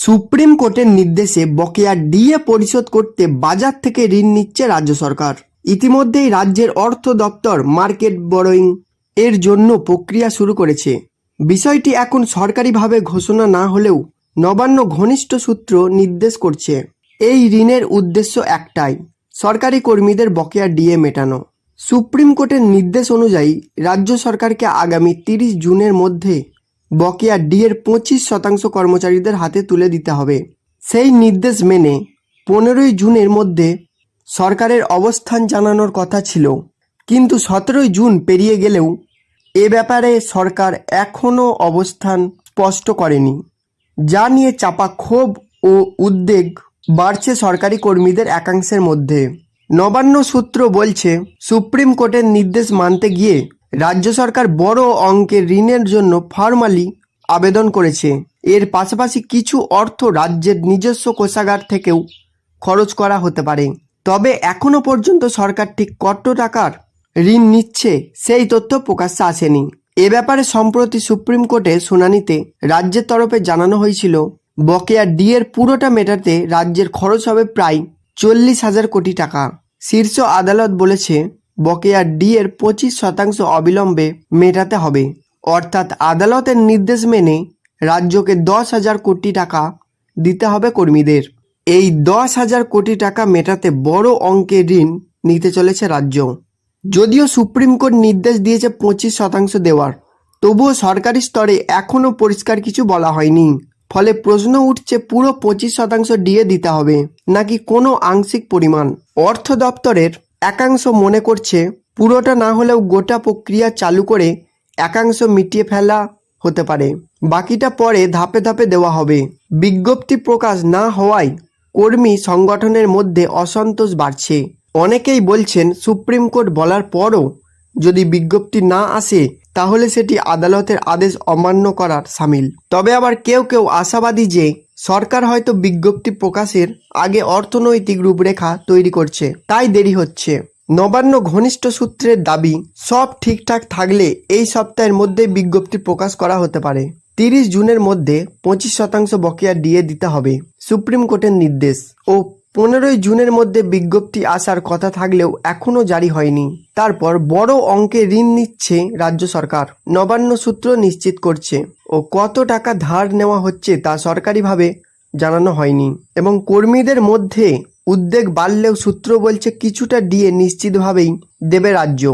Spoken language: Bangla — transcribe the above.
সুপ্রিম কোর্টের নির্দেশে বকেয়া ডিএ পরিশোধ করতে বাজার থেকে ঋণ নিচ্ছে রাজ্য সরকার। ইতিমধ্যেই রাজ্যের অর্থ দপ্তর মার্কেট বরোয়িং এর জন্য প্রক্রিয়া শুরু করেছে। বিষয়টি এখন সরকারিভাবে ঘোষণা না হলেও নবান্ন ঘনিষ্ঠ সূত্র নির্দেশ করছে। এই ঋণের উদ্দেশ্য একটাই, সরকারি কর্মীদের বকেয়া ডিএ মেটানো। সুপ্রিম কোর্টের নির্দেশ অনুযায়ী রাজ্য সরকারকে আগামী তিরিশ জুনের মধ্যে বকেয়া ডিএর পঁচিশ শতাংশ কর্মচারীদের হাতে তুলে দিতে হবে। সেই নির্দেশ মেনে পনেরোই জুনের মধ্যে সরকারের অবস্থান জানানোর কথা ছিল। কিন্তু সতেরোই জুন পেরিয়ে গেলেও এ ব্যাপারে সরকার এখনও অবস্থান স্পষ্ট করেনি। যা নিয়ে চাপা ক্ষোভ ও উদ্বেগ বাড়ছে সরকারি কর্মীদের একাংশের মধ্যে। নবান্ন সূত্র বলছে, সুপ্রিম কোর্টের নির্দেশ মানতে গিয়ে রাজ্য সরকার বড় অঙ্কের ঋণের জন্য ফর্মালি আবেদন করেছে। এর পাশাপাশি কিছু অর্থ রাজ্যের নিজস্ব কোষাগার থেকেও খরচ করা হতে পারে। তবে এখনও পর্যন্ত সরকার ঠিক কত টাকার ঋণ নিচ্ছে সেই তথ্য প্রকাশ্যে আসেনি। এ ব্যাপারে সম্প্রতি সুপ্রিম কোর্টে শুনানিতে রাজ্যের তরফে জানানো হয়েছিল, বকেয়া ডিএর পুরোটা মেটাতে রাজ্যের খরচ হবে প্রায় চল্লিশ হাজার কোটি টাকা। শীর্ষ আদালত বলেছে বকেয়া ডি এর পঁচিশ শতাংশ অবিলম্বে মেটাতে হবে। অর্থাৎ আদালতের নির্দেশ মেনে রাজ্যকে দশ হাজার কোটি টাকা দিতে হবে কর্মীদের। এই দশ হাজার কোটি টাকা মেটাতে বড় অঙ্কের ঋণ নিতে চলেছে রাজ্য। যদিও সুপ্রিম কোর্ট নির্দেশ দিয়েছে পঁচিশ শতাংশ দেওয়ার, তবুও সরকারি স্তরে এখনও পরিষ্কার কিছু বলা হয়নি। ফলে প্রশ্ন উঠছে পুরো পঁচিশ শতাংশ ডিএ দিতে হবে, নাকি কোনো আংশিক পরিমাণ। অর্থ দপ্তরের একাংশ মনে করছে পুরোটা না হলেও গোটা প্রক্রিয়া চালু করে একাংশ মিটিয়ে ফেলা হতে পারে। বাকিটা পরে ধাপে ধাপে দেওয়া হবে। বিজ্ঞপ্তি প্রকাশ না হওয়ায় কর্মী সংগঠনের মধ্যে অসন্তোষ বাড়ছে। অনেকেই বলছেন সুপ্রিম কোর্ট বলার পরও যদি বিজ্ঞপ্তি না আসে, তাহলে সেটি আদালতের আদেশ অমান্য করার সামিল। তবে আবার কেউ কেউ আশাবাদী যে সরকার হয়তো বিজ্ঞপ্তি প্রকাশের আগে অর্থনৈতিক রূপরেখা তৈরি করছে। তাই দেরি হচ্ছে। নবান্ন ঘনিষ্ঠ সূত্রের দাবি, সব ঠিকঠাক থাকলে এই সপ্তাহের মধ্যে বিজ্ঞপ্তি প্রকাশ করা হতে পারে। তিরিশ জুনের মধ্যে পঁচিশ শতাংশ বকেয়া দিয়ে দিতে হবে, সুপ্রিম কোর্টের নির্দেশ। ও পনেরোই জুনের মধ্যে বিজ্ঞপ্তি আসার কথা থাকলেও এখনও জারি হয়নি। তারপর বড় অঙ্কে ঋণ নিচ্ছে রাজ্য সরকার, নবান্ন সূত্র নিশ্চিত করছে। ও কত টাকা ধার নেওয়া হচ্ছে তা সরকারিভাবে জানানো হয়নি এবং কর্মীদের মধ্যে উদ্বেগ বাড়লেও সূত্র বলছে কিছুটা ডিএ নিশ্চিতভাবেই দেবে রাজ্য।